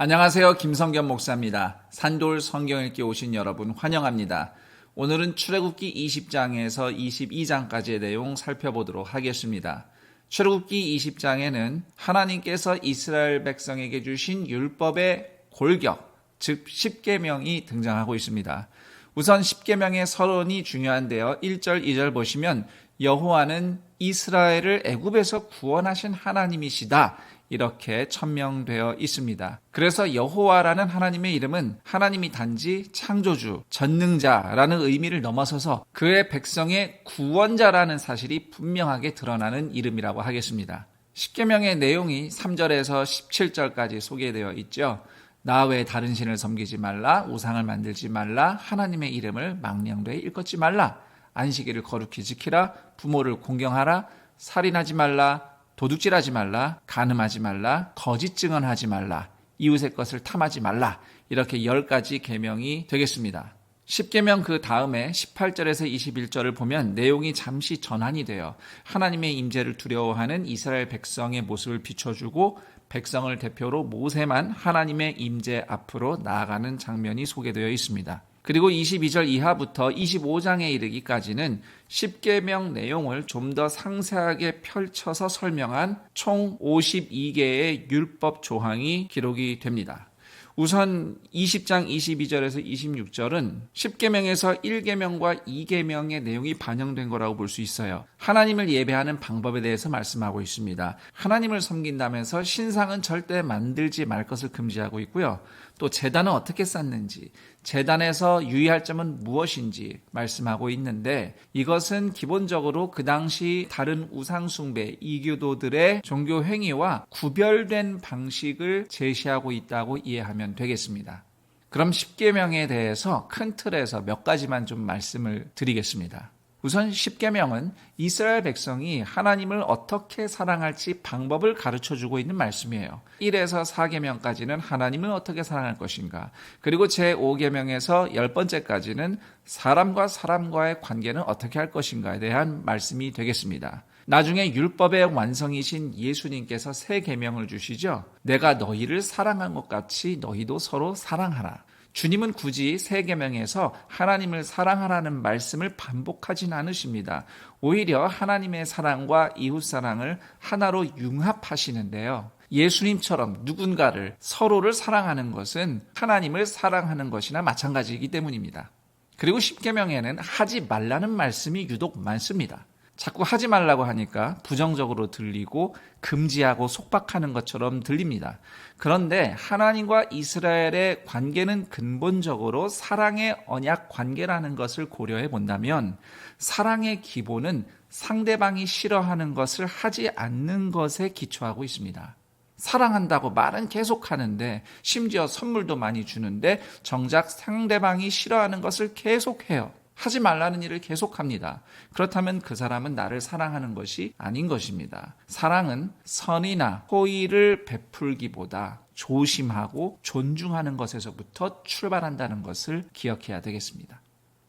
안녕하세요. 김성견 목사입니다. 산돌 성경 읽기 오신 여러분 환영합니다. 오늘은 출애굽기 20장에서 22장까지의 내용 살펴보도록 하겠습니다. 출애굽기 20장에는 하나님께서 이스라엘 백성에게 주신 율법의 골격, 즉 10계명이 등장하고 있습니다. 우선 10계명의 서론이 중요한데요. 1절, 2절 보시면 여호와는 이스라엘을 애굽에서 구원하신 하나님이시다. 이렇게 천명되어 있습니다. 그래서 여호와라는 하나님의 이름은 하나님이 단지 창조주, 전능자라는 의미를 넘어서서 그의 백성의 구원자라는 사실이 분명하게 드러나는 이름이라고 하겠습니다. 십계명의 내용이 3절에서 17절까지 소개되어 있죠. 나 외에 다른 신을 섬기지 말라, 우상을 만들지 말라, 하나님의 이름을 망령되이 일컫지 말라, 안식일을 거룩히 지키라, 부모를 공경하라, 살인하지 말라, 도둑질하지 말라, 간음하지 말라, 거짓 증언하지 말라, 이웃의 것을 탐하지 말라. 이렇게 열 가지 계명이 되겠습니다. 10계명 그 다음에 18절에서 21절을 보면 내용이 잠시 전환이 돼요. 하나님의 임재를 두려워하는 이스라엘 백성의 모습을 비춰주고 백성을 대표로 모세만 하나님의 임재 앞으로 나아가는 장면이 소개되어 있습니다. 그리고 22절 이하부터 25장에 이르기까지는 10계명 내용을 좀 더 상세하게 펼쳐서 설명한 총 52개의 율법 조항이 기록이 됩니다. 우선 20장 22절에서 26절은 10계명에서 1계명과 2계명의 내용이 반영된 거라고 볼 수 있어요. 하나님을 예배하는 방법에 대해서 말씀하고 있습니다. 하나님을 섬긴다면서 신상은 절대 만들지 말 것을 금지하고 있고요. 또 재단은 어떻게 쌓는지, 재단에서 유의할 점은 무엇인지 말씀하고 있는데 이것은 기본적으로 그 당시 다른 우상숭배 이교도들의 종교 행위와 구별된 방식을 제시하고 있다고 이해하면 되겠습니다. 그럼 10계명에 대해서 큰 틀에서 몇 가지만 좀 말씀을 드리겠습니다. 우선 10계명은 이스라엘 백성이 하나님을 어떻게 사랑할지 방법을 가르쳐 주고 있는 말씀이에요. 1에서 4계명까지는 하나님을 어떻게 사랑할 것인가. 그리고 제5계명에서 10번째까지는 사람과 사람과의 관계는 어떻게 할 것인가에 대한 말씀이 되겠습니다. 나중에 율법의 완성이신 예수님께서 새 계명을 주시죠. 내가 너희를 사랑한 것 같이 너희도 서로 사랑하라. 주님은 굳이 세 계명에서 하나님을 사랑하라는 말씀을 반복하진 않으십니다. 오히려 하나님의 사랑과 이웃 사랑을 하나로 융합하시는데요. 예수님처럼 누군가를 서로를 사랑하는 것은 하나님을 사랑하는 것이나 마찬가지이기 때문입니다. 그리고 10계명에는 하지 말라는 말씀이 유독 많습니다. 자꾸 하지 말라고 하니까 부정적으로 들리고 금지하고 속박하는 것처럼 들립니다. 그런데 하나님과 이스라엘의 관계는 근본적으로 사랑의 언약 관계라는 것을 고려해 본다면 사랑의 기본은 상대방이 싫어하는 것을 하지 않는 것에 기초하고 있습니다. 사랑한다고 말은 계속 하는데 심지어 선물도 많이 주는데 정작 상대방이 싫어하는 것을 계속 해요. 하지 말라는 일을 계속합니다. 그렇다면 그 사람은 나를 사랑하는 것이 아닌 것입니다. 사랑은 선이나 호의를 베풀기보다 조심하고 존중하는 것에서부터 출발한다는 것을 기억해야 되겠습니다.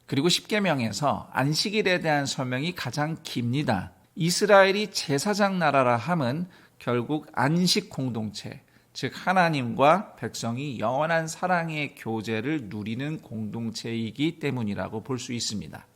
그리고 10계명에서 안식일에 대한 설명이 가장 깁니다. 이스라엘이 제사장 나라라 함은 결국 안식 공동체, 즉 하나님과 백성이 영원한 사랑의 교제를 누리는 공동체이기 때문이라고 볼 수 있습니다.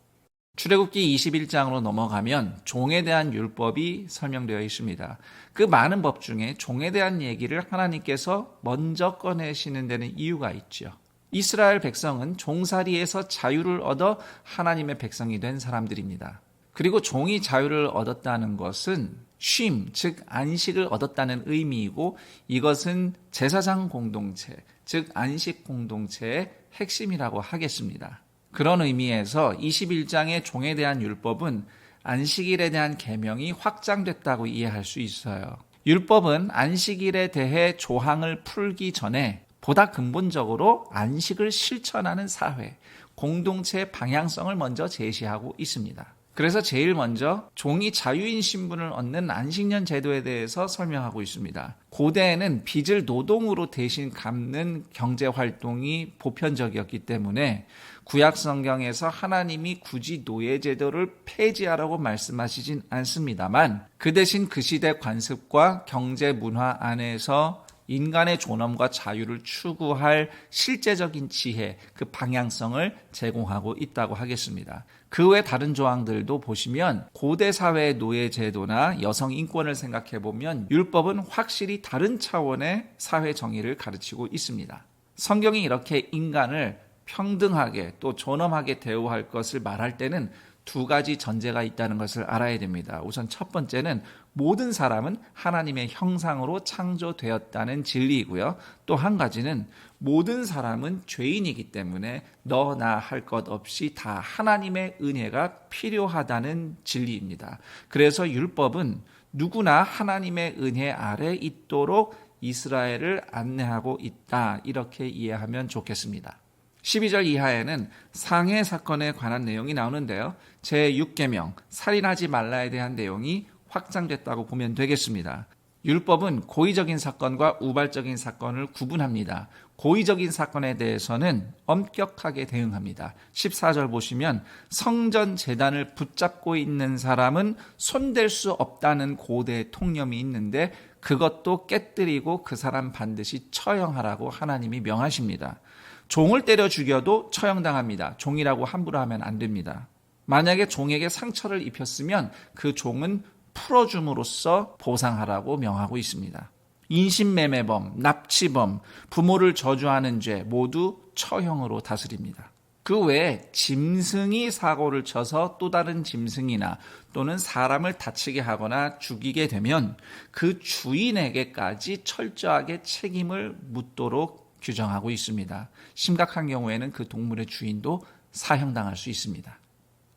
출애굽기 21장으로 넘어가면 종에 대한 율법이 설명되어 있습니다. 그 많은 법 중에 종에 대한 얘기를 하나님께서 먼저 꺼내시는 데는 이유가 있죠. 이스라엘 백성은 종살이에서 자유를 얻어 하나님의 백성이 된 사람들입니다. 그리고 종이 자유를 얻었다는 것은 쉼, 즉 안식을 얻었다는 의미이고 이것은 제사장 공동체, 즉 안식 공동체의 핵심이라고 하겠습니다. 그런 의미에서 21장의 종에 대한 율법은 안식일에 대한 계명이 확장됐다고 이해할 수 있어요. 율법은 안식일에 대해 조항을 풀기 전에 보다 근본적으로 안식을 실천하는 사회, 공동체의 방향성을 먼저 제시하고 있습니다. 그래서 제일 먼저 종이 자유인 신분을 얻는 안식년 제도에 대해서 설명하고 있습니다. 고대에는 빚을 노동으로 대신 갚는 경제 활동이 보편적이었기 때문에 구약 성경에서 하나님이 굳이 노예 제도를 폐지하라고 말씀하시진 않습니다만 그 대신 그 시대 관습과 경제 문화 안에서 인간의 존엄과 자유를 추구할 실제적인 지혜, 그 방향성을 제공하고 있다고 하겠습니다. 그 외 다른 조항들도 보시면 고대 사회의 노예 제도나 여성 인권을 생각해 보면 율법은 확실히 다른 차원의 사회 정의를 가르치고 있습니다. 성경이 이렇게 인간을 평등하게 또 존엄하게 대우할 것을 말할 때는 두 가지 전제가 있다는 것을 알아야 됩니다. 우선 첫 번째는 모든 사람은 하나님의 형상으로 창조되었다는 진리이고요. 또 한 가지는 모든 사람은 죄인이기 때문에 너 나 할 것 없이 다 하나님의 은혜가 필요하다는 진리입니다. 그래서 율법은 누구나 하나님의 은혜 아래 있도록 이스라엘을 안내하고 있다. 이렇게 이해하면 좋겠습니다. 12절 이하에는 상해 사건에 관한 내용이 나오는데요. 제6계명 살인하지 말라에 대한 내용이 확장됐다고 보면 되겠습니다. 율법은 고의적인 사건과 우발적인 사건을 구분합니다. 고의적인 사건에 대해서는 엄격하게 대응합니다. 14절 보시면 성전 재단을 붙잡고 있는 사람은 손댈 수 없다는 고대 통념이 있는데 그것도 깨뜨리고 그 사람 반드시 처형하라고 하나님이 명하십니다. 종을 때려 죽여도 처형당합니다. 종이라고 함부로 하면 안 됩니다. 만약에 종에게 상처를 입혔으면 그 종은 풀어줌으로써 보상하라고 명하고 있습니다. 인신매매범, 납치범, 부모를 저주하는 죄 모두 처형으로 다스립니다. 그 외에 짐승이 사고를 쳐서 또 다른 짐승이나 또는 사람을 다치게 하거나 죽이게 되면 그 주인에게까지 철저하게 책임을 묻도록 규정하고 있습니다. 심각한 경우에는 그 동물의 주인도 사형당할 수 있습니다.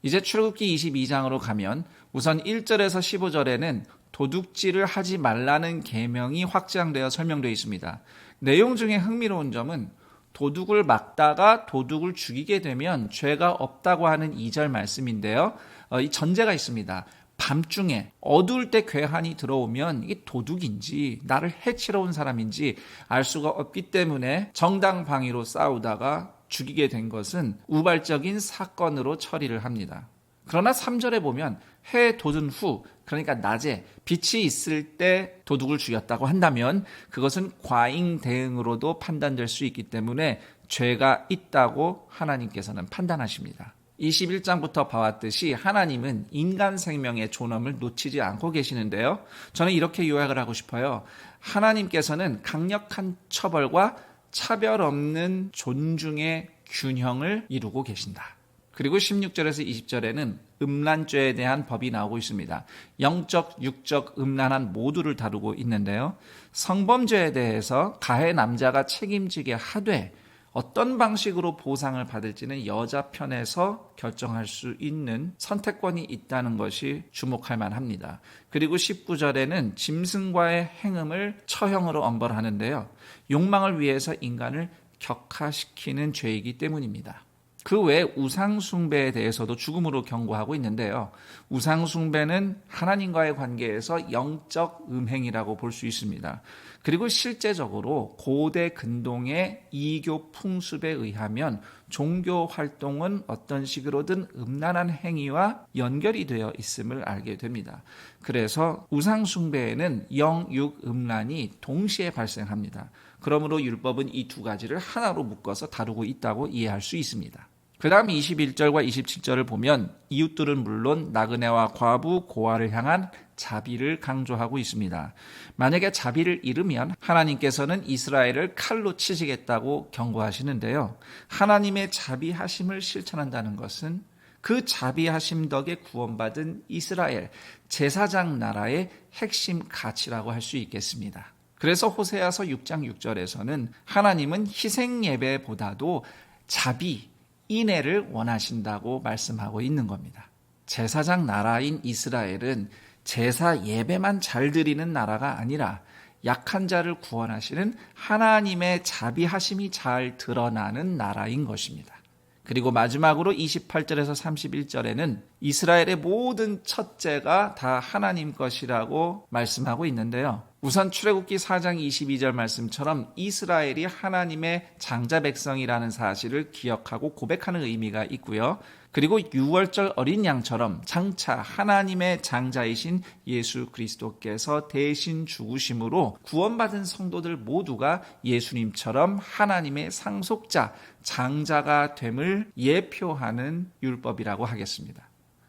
이제 출애굽기 22장으로 가면 우선 1절에서 15절에는 도둑질을 하지 말라는 계명이 확장되어 설명되어 있습니다. 내용 중에 흥미로운 점은 도둑을 막다가 도둑을 죽이게 되면 죄가 없다고 하는 2절 말씀인데요. 어, 이 전제가 있습니다. 밤중에 어두울 때 괴한이 들어오면 이게 도둑인지 나를 해치러 온 사람인지 알 수가 없기 때문에 정당 방위로 싸우다가 죽이게 된 것은 우발적인 사건으로 처리를 합니다. 그러나 3절에 보면 해 돋은 후, 그러니까 낮에 빛이 있을 때 도둑을 죽였다고 한다면 그것은 과잉 대응으로도 판단될 수 있기 때문에 죄가 있다고 하나님께서는 판단하십니다. 21장부터 봐왔듯이 하나님은 인간 생명의 존엄을 놓치지 않고 계시는데요. 저는 이렇게 요약을 하고 싶어요. 하나님께서는 강력한 처벌과 차별 없는 존중의 균형을 이루고 계신다. 그리고 16절에서 20절에는 음란죄에 대한 법이 나오고 있습니다. 영적, 육적, 음란한 모두를 다루고 있는데요. 성범죄에 대해서 가해 남자가 책임지게 하되 어떤 방식으로 보상을 받을지는 여자 편에서 결정할 수 있는 선택권이 있다는 것이 주목할 만합니다. 그리고 19절에는 짐승과의 행음을 처형으로 엄벌하는데요. 욕망을 위해서 인간을 격화시키는 죄이기 때문입니다. 그 외 우상숭배에 대해서도 죽음으로 경고하고 있는데요. 우상숭배는 하나님과의 관계에서 영적 음행이라고 볼 수 있습니다. 그리고 실제적으로 고대 근동의 이교 풍습에 의하면 종교 활동은 어떤 식으로든 음란한 행위와 연결이 되어 있음을 알게 됩니다. 그래서 우상숭배에는 영, 육, 음란이 동시에 발생합니다. 그러므로 율법은 이 두 가지를 하나로 묶어서 다루고 있다고 이해할 수 있습니다. 그 다음 21절과 27절을 보면 이웃들은 물론 나그네와 과부, 고아를 향한 자비를 강조하고 있습니다. 만약에 자비를 잃으면 하나님께서는 이스라엘을 칼로 치시겠다고 경고하시는데요. 하나님의 자비하심을 실천한다는 것은 그 자비하심 덕에 구원받은 이스라엘 제사장 나라의 핵심 가치라고 할 수 있겠습니다. 그래서 호세아서 6장 6절에서는 하나님은 희생 예배보다도 자비, 인애를 원하신다고 말씀하고 있는 겁니다. 제사장 나라인 이스라엘은 제사 예배만 잘 드리는 나라가 아니라 약한 자를 구원하시는 하나님의 자비하심이 잘 드러나는 나라인 것입니다. 그리고 마지막으로 28절에서 31절에는 이스라엘의 모든 첫째가 다 하나님 것이라고 말씀하고 있는데요. 우선 출애굽기 4장 22절 말씀처럼 이스라엘이 하나님의 장자 백성이라는 사실을 기억하고 고백하는 의미가 있고요. 그리고 6월절 어린 양처럼 장차 하나님의 장자이신 예수 그리스도께서 대신 죽으심으로 구원받은 성도들 모두가 예수님처럼 하나님의 상속자, 장자가 됨을 예표하는 율법이라고 하겠습니다.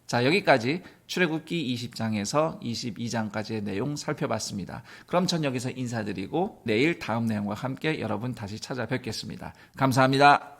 자, 여기까지 출애굽기 20장에서 22장까지의 내용 살펴봤습니다. 그럼 전 여기서 인사드리고 내일 다음 내용과 함께 여러분 다시 찾아뵙겠습니다. 감사합니다.